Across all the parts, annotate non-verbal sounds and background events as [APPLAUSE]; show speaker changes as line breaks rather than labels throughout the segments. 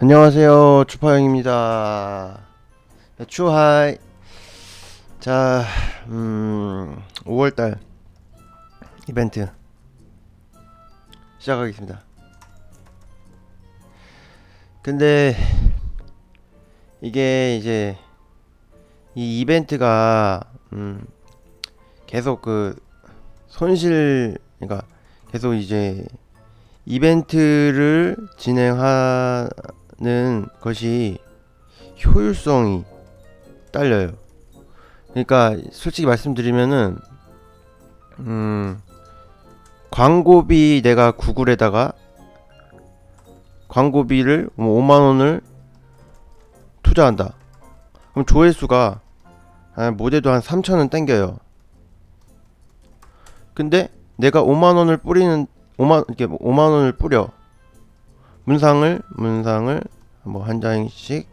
안녕하세요. 추파영입니다. 네, 추하이. 자 음, 5월달 이벤트 시작하겠습니다. 근데 이게 이제 이 이벤트가 음, 계속 그 손실 그러니까 계속 이제 이벤트를 진행하 는 것이 효율성이 딸려요. 그러니까 솔직히 말씀드리면은 음 광고비 내가 구글에다가 광고비를 뭐 5만 원을 투자한다. 그럼 조회수가 한 모대도 한 3천 원 땡겨요. 근데 내가 5만 원을 뿌리는 5만 이렇게 뭐 5만 원을 뿌려 문상을 문상을 뭐 한 장씩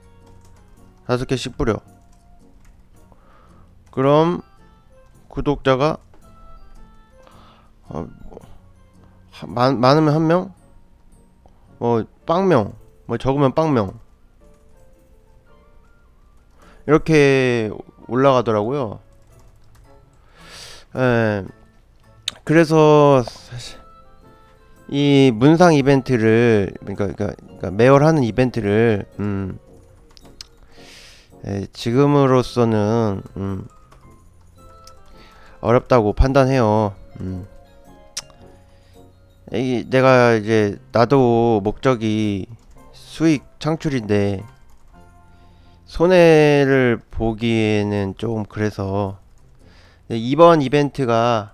다섯 개씩 뿌려. 그럼 구독자가 어, 많, 많으면 한 명, 뭐 빵명, 뭐 적으면 빵명. 이렇게 올라가더라고요. 에, 그래서 사실 이 문상 이벤트를 그러니까, 그러니까, 그러니까 매월 하는 이벤트를 음, 에, 지금으로서는 음, 어렵다고 판단해요. 음. 이 내가 이제 나도 목적이 수익 창출인데 손해를 보기에는 좀 그래서 네, 이번 이벤트가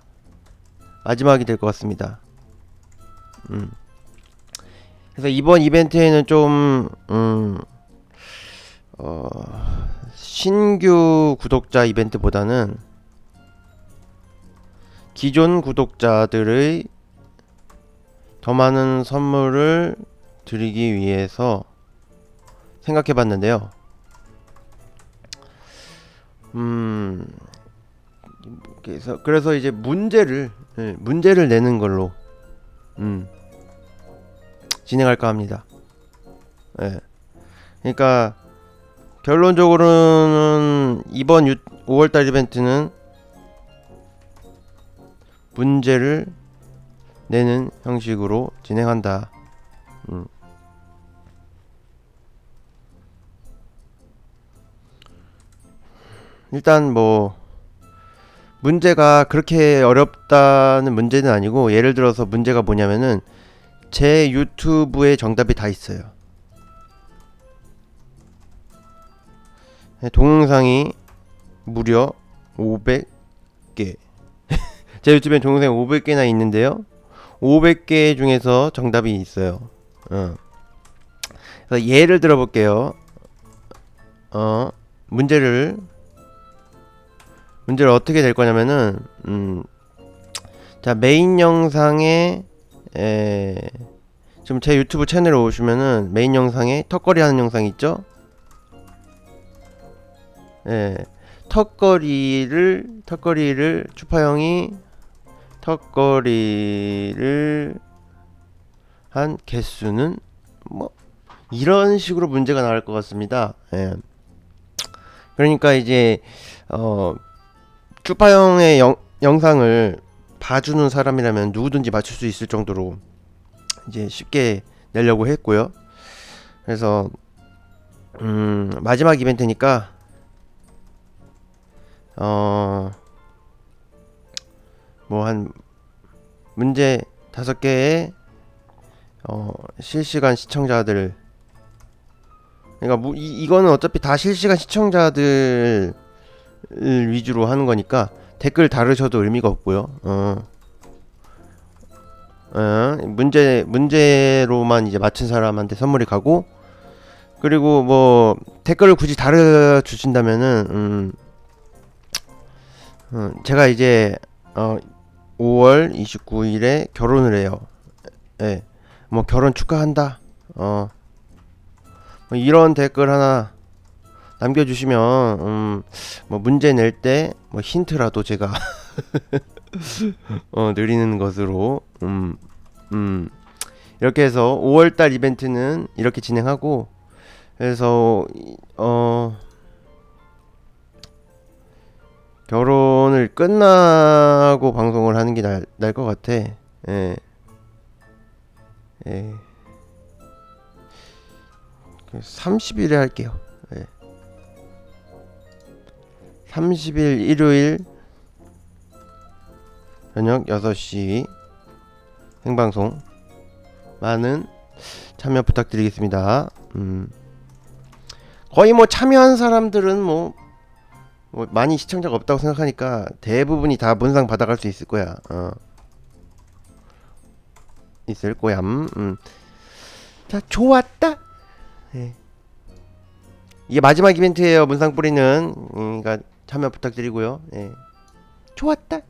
마지막이 될 것 같습니다. 음. 그래서 이번 이벤트에는 좀, 음, 어, 신규 구독자 이벤트보다는 기존 구독자들의 더 많은 선물을 드리기 위해서 생각해 봤는데요. 음, 그래서, 그래서 이제 문제를, 예, 문제를 내는 걸로 음, 진행할까 합니다. 예. 그러니까 결론적으로는 이번 5월달 이벤트는 문제를 내는 형식으로 진행한다. 음. 일단 뭐 문제가 그렇게 어렵다는 문제는 아니고 예를 들어서 문제가 뭐냐면은 제 유튜브에 정답이 다 있어요. 네, 동영상이 무려 500개. [LAUGHS] 제 유튜브에 동영상이 500개나 있는데요. 500개 중에서 정답이 있어요. 어. 예를 들어 볼게요. 어, 문제를 문제를 어떻게 될 거냐면은 음, 자 메인 영상에 에, 지금 제 유튜브 채널에 오시면은 메인 영상에 턱걸이 하는 영상 있죠? 예, 턱걸이를 턱걸이를 추파 형이 턱걸이를 한 개수는 뭐 이런 식으로 문제가 나올 것 같습니다. 예. 그러니까 이제 어 추파 형의 영, 영상을 봐주는 사람이라면 누구든지 맞출 수 있을 정도로 이제 쉽게 내려고 했고요. 그래서 음, 마지막 이벤트니까 어 뭐 한 문제 다섯 개의 어 실시간 시청자들 그러니까 뭐 이, 이거는 어차피 다 실시간 시청자들 위주로 하는 거니까 댓글 다르셔도 의미가 없고요. 어. 어, 문제 문제로만 이제 맞춘 사람한테 선물이 가고 그리고 뭐 댓글을 굳이 다르 주신다면은 음, 음, 제가 이제 어 5월 29일에 결혼을 해요. 예. 뭐 결혼 축하한다. 어. 뭐 이런 댓글 하나 남겨주시면 음, 뭐 문제 낼 때 뭐 힌트라도 제가 [LAUGHS] 어, 드리는 것으로 음, 음, 이렇게 해서 5월달 이벤트는 이렇게 진행하고 그래서 이- 어 결혼을 끝나고 방송을 하는 게 나을 것 같아. 예. 예. 30일에 할게요. 30일 일요일 저녁 6시 생방송 많은 참여 부탁드리겠습니다. 음. 거의 뭐 참여한 사람들은 뭐, 뭐 많이 시청자가 없다고 생각하니까 대부분이 다 문상 받아갈 수 있을 거야. 어. 있을 거야. 음. 자, 좋았다. 예. 이게 마지막 이벤트예요. 문상 뿌리는. 음, 그러니까 참여 부탁드리고요. 예. 좋았다.